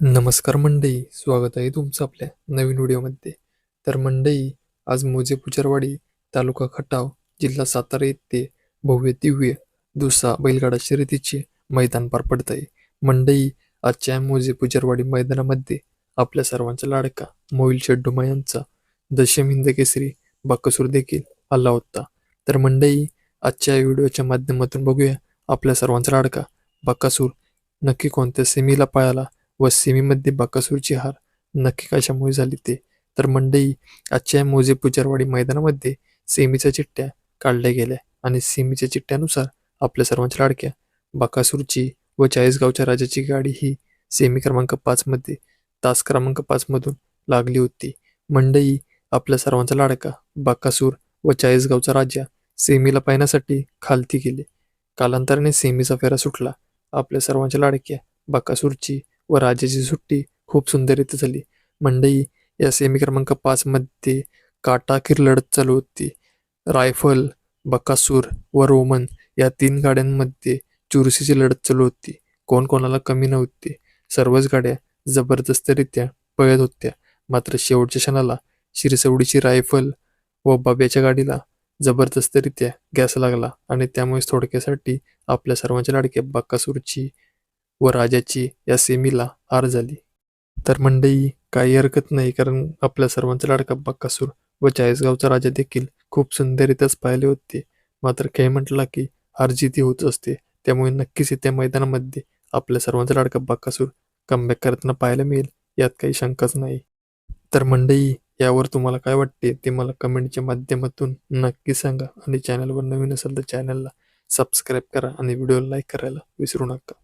नमस्कार मंडई स्वागत आहे तुमचं आपल्या नवीन व्हिडिओमध्ये. तर मंडई आज मोजे पुचरवाडी तालुका खटाव जिल्हा सातारा येथे भव्य दिव्य दुसरा बैलगाडा शर्यतीचे मैदान पार पडत आहे मंडई आजच्या मोजे पुचरवाडी मैदानामध्ये आपल्या सर्वांचा लाडका मोहिल शेड्डुमा यांचा दशम हिंद केसरी बाकसूर देखील आला होता. तर मंडई आजच्या व्हिडिओच्या माध्यमातून बघूया आपल्या सर्वांचा लाडका बाकासूर नक्की कोणत्या सेमीला पळाला व सेमीमध्ये बाकासूरची हार नक्की कशामुळे झाली ते? तर मंडई आजच्या मोजे पुजारवाडी मैदानामध्ये सेमीच्या चिठ्ठ्या काढल्या गेल्या आणि सेमीच्या चिठ्ठ्यानुसार आपल्या सर्वांच्या लाडक्या बाकासूरची व चाळीसगावच्या राजाची गाडी ही सेमी क्रमांक पाचमध्ये तास क्रमांक पाचमधून लागली होती. मंडई आपल्या सर्वांचा लाडका बाकासूर व चाळीसगावचा राजा सेमीला पाहण्यासाठी खालती गेले. कालांतराने सेमीचा फेरा सुटला. आपल्या सर्वांच्या लाडक्या बाकासूरची व राजाची सुट्टी खूप सुंदररीत्या झाली. मंडई या सेमी क्रमांक पाचमध्ये काटाकीर लढत चालू होती. रायफल बकासूर व रोमन या तीन गाड्यांमध्ये चुरशीची लढत चालू होती. कोण कोणाला कमी नव्हती. सर्वच गाड्या जबरदस्तरित्या पळत होत्या. मात्र शेवटच्या क्षणाला शिरसवडीची रायफल व बाब्याच्या गाडीला जबरदस्तरित्या गॅस लागला आणि त्यामुळे थोडक्यासाठी आपल्या सर्वांच्या लाडक्या बकासूरची व राजाची या सेमीला हार झाली. तर मंडई काही हरकत नाही कारण आपल्या सर्वांचा लाडका बक्कासूर व चाळीसगावचा राजा देखील खूप सुंदररित्याच पाहिले होते. मात्र काही म्हटला की हारजिती होत असते त्यामुळे नक्कीच येत्या मैदानामध्ये आपल्या सर्वांचा लाडका बक्कासूर कमबॅक करताना पाहायला मिळेल यात काही शंकाच नाही. तर मंडई यावर तुम्हाला काय वाटते ते मला कमेंटच्या माध्यमातून नक्की सांगा आणि चॅनलवर नवीन असेल तर चॅनलला सबस्क्राईब करा आणि व्हिडिओला लाईक करायला विसरू नका.